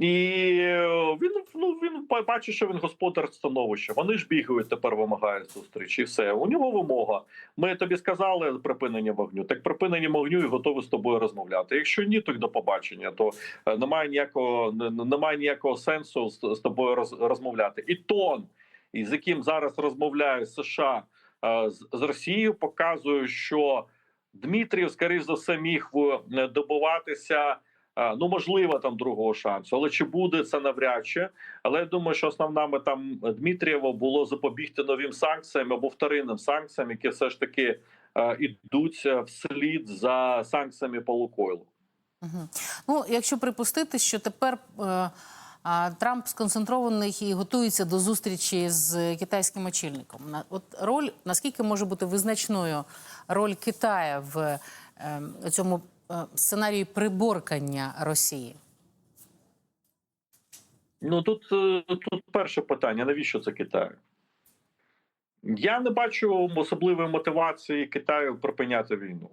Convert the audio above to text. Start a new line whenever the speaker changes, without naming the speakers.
І е, він ну він ба- бачить, що він господар становища. Вони ж бігають тепер, вимагають зустрічі. І все у нього вимога. Ми тобі сказали припинення вогню. Так припинення вогню і готові з тобою розмовляти. Якщо ні, то до побачення. То е, немає ніякого не- не- немає ніякого сенсу з, з тобою роз, розмовляти. І тон, із яким зараз розмовляє США е, з, з Росією, показує, що Дмитрів, скоріш за все, міг добуватися. Ну, можливо, там другого шансу, але чи буде це навряд чи. Але я думаю, що основна мета Дмитрієва було запобігти новим санкціям або вторинним санкціям, які все ж таки ідуть е, вслід за санкціями по Лукойлу.
Мгм. Ну, якщо припустити, що тепер е, Трамп сконцентрований і готується до зустрічі з китайським очільником. От роль наскільки може бути визначною роль Китая в е, цьому е, сценарії приборкання Росії?
Ну тут, е, тут перше питання: навіщо це Китаю? Я не бачу особливої мотивації Китаю припиняти війну.